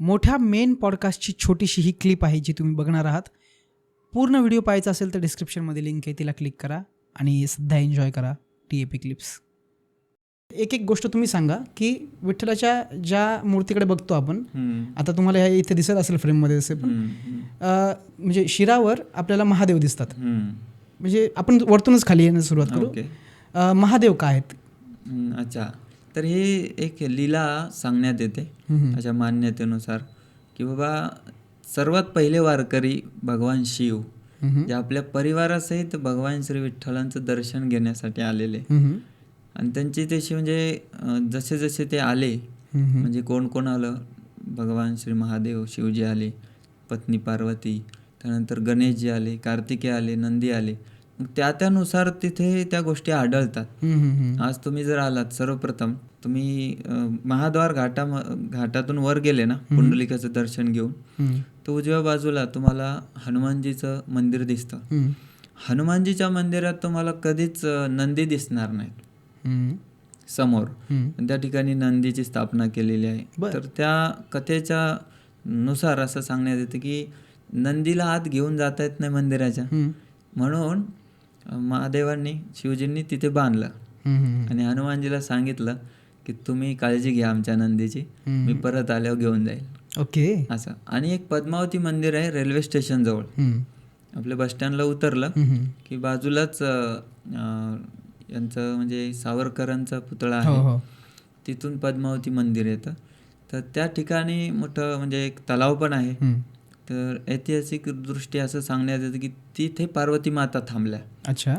मोठ्या मेन पॉडकास्टची छोटीशी ही क्लिप आहे जी तुम्ही बघणार आहात. पूर्ण व्हिडिओ पाहायचा असेल तर डिस्क्रिप्शनमध्ये लिंक आहे तिला क्लिक करा आणि सध्या एन्जॉय करा टी ए पी क्लिप्स एक एक गोष्ट तुम्ही सांगा की विठ्ठलाच्या ज्या मूर्तीकडे बघतो आपण. आता तुम्हाला ह्या इथे दिसत असेल फ्रेममध्ये असे पण म्हणजे शिरावर आपल्याला महादेव दिसतात. म्हणजे आपण वरतूनच खाली येण्यास सुरुवात करू. महादेव काय आहेत? अच्छा. तर हे एक लीला सांगण्यात येते. अशा मान्यतेनुसार की बाबा सर्वात पहिले वारकरी भगवान शिव. जे आपल्या परिवारासहित भगवान श्री विठ्ठलांचं दर्शन घेण्यासाठी आलेले. आणि त्यांची तशी म्हणजे जसे जसे ते आले. म्हणजे कोण कोण आलं भगवान श्री महादेव शिवजी आले पत्नी पार्वती त्यानंतर गणेशजी आले कार्तिकेय आले नंदी आले त्या त्यानुसार तिथे त्या गोष्टी आढळतात. आज तुम्ही जर आलात सर्वप्रथम तुम्ही महाद्वार घाटा घाटातून वर गेले ना पुंडलिकाचं दर्शन घेऊन. तर उजव्या बाजूला तुम्हाला हनुमानजीचं मंदिर दिसतं. हनुमानजीच्या मंदिरात तुम्हाला कधीच नंदी दिसणार नाहीत. समोर त्या ठिकाणी नंदीची स्थापना केलेली आहे बर. तर त्या कथेच्या नुसार असं सांगण्यात येतं की नंदीला आत घेऊन जाता येत नाही मंदिराच्या. म्हणून महादेवांनी शिवजींनी तिथे बांधलं. आणि हनुमानजीला सांगितलं की तुम्ही काळजी घ्या आमच्या नंदीची. मी परत आल्यावर घेऊन जाईल ओके असं आणि एक पद्मावती मंदिर आहे रेल्वे स्टेशन जवळ. आपल्या बसस्टँडला उतरलं हम्म. की बाजूलाच यांचं म्हणजे सावरकरांचा पुतळा हो आहे हो तिथून पद्मावती मंदिर येतं तर त्या ठिकाणी मोठं म्हणजे एक तलाव पण आहे. तर ऐतिहासिक दृष्टी असं सांगण्यात येतं की तिथे पार्वती माता थांबल्या. अच्छा.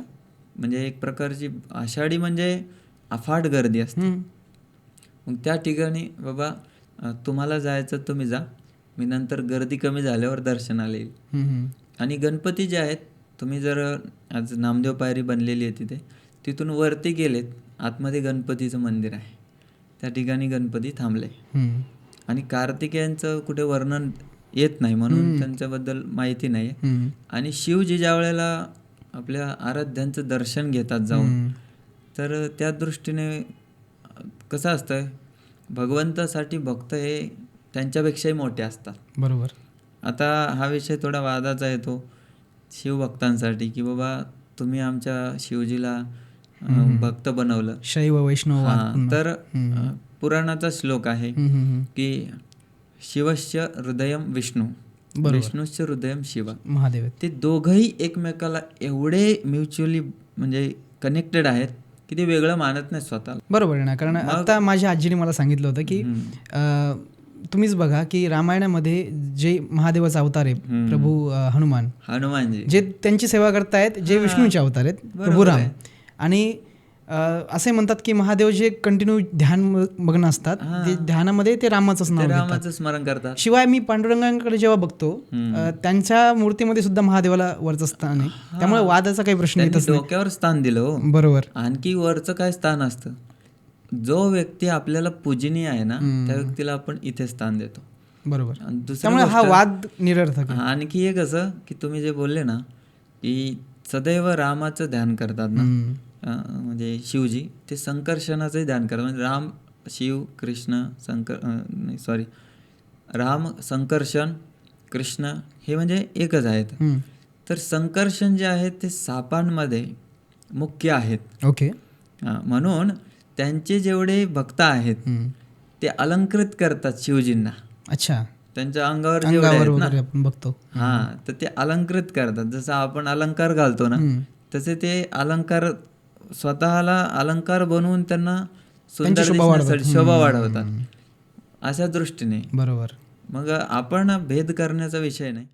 म्हणजे एक प्रकारची आषाढी म्हणजे अफाट गर्दी असते. मग त्या ठिकाणी बाबा तुम्हाला जायचं तुम्ही जा. मी नंतर गर्दी कमी झाल्यावर दर्शनाला येईल. आणि गणपती जे आहेत तुम्ही जर आज नामदेव पायरी बनलेली आहे तिथे तिथून वरती गेलेत आतमध्ये गणपतीचं मंदिर आहे. त्या ठिकाणी गणपती थांबले. आणि कार्तिकेयांचं कुठे वर्णन येत नाही म्हणून त्यांच्याबद्दल माहिती नाही. आणि शिवजी ज्या वेळेला आपल्या आराध्यांचं दर्शन घेतात जाऊन. तर त्या दृष्टीने कसं असतं भगवंतासाठी भक्त हे त्यांच्यापेक्षाही मोठे असतात बरोबर आता हा विषय थोडा वादाचा येतो शिवभक्तांसाठी की बाबा तुम्ही आमच्या शिवजीला भक्त बनवलं शैव वैष्णव. तर पुराणाचा श्लोक आहे. की शिवस्य हृदयम विष्णू. विष्णूस्य हृदयम शिव. महादेव. ते दोघंही एकमेकाला एवढे म्युच्युअली म्हणजे कनेक्टेड आहेत की ते वेगळं मानत नाही स्वतःला. बरोबर आहे ना कारण आता माझ्या आजीने मला सांगितलं होतं की तुम्हीच बघा की रामायणामध्ये जे महादेवाचा अवतार आहे प्रभू हनुमान हनुमानजी. जे त्यांची सेवा करतायत जे विष्णूचे अवतार आहेत प्रभू राम आणि असे म्हणतात की महादेव जे कंटिन्यू ध्यान मग्न असतात ते ध्यानामध्ये ते रामाचंच नाव ते घेतात रामाचं स्मरण करतात. शिवाय मी पांडुरंगांकडे जेव्हा बघतो त्यांच्या मूर्तीमध्ये सुद्धा महादेवाला वरचं स्थान आहे. त्यामुळे वादाचा काही प्रश्न येतच डोक्यावर स्थान दिलं हो. बरोबर. आणखी वरचं काय स्थान असतं? जो व्यक्ती आपल्याला पूजनीय आहे ना त्या व्यक्तीला आपण इथे स्थान देतो. बरोबर. त्यामुळे हा वाद निरर्थक आणखी एक असं की तुम्ही जे बोलले ना की सदैव रामाचं ध्यान करतात ना म्हणजे शिवजी ते संकर्षणाचंही ध्यान करतात म्हणजे राम शिव कृष्ण संकर सॉरी राम संकर्षण कृष्ण हे म्हणजे एकच आहेत. तर संकर्षण जे आहेत ते सापांमध्ये मुख्य आहेत. ओके. म्हणून त्यांचे जेवढे भक्त आहेत. ते अलंकृत करतात शिवजींना. अच्छा. त्यांच्या अंगावर जेवढे आहेत ना. बघतो. हा तर ते अलंकृत करतात. जसं आपण अलंकार घालतो ना. तसे ते अलंकार स्वतःला अलंकार बनवून त्यांना सुंदर दिसण्यासाठी शोभा वाढवतात. अशा दृष्टीने. बरोबर. मग आपण भेद करण्याचा विषय नाही.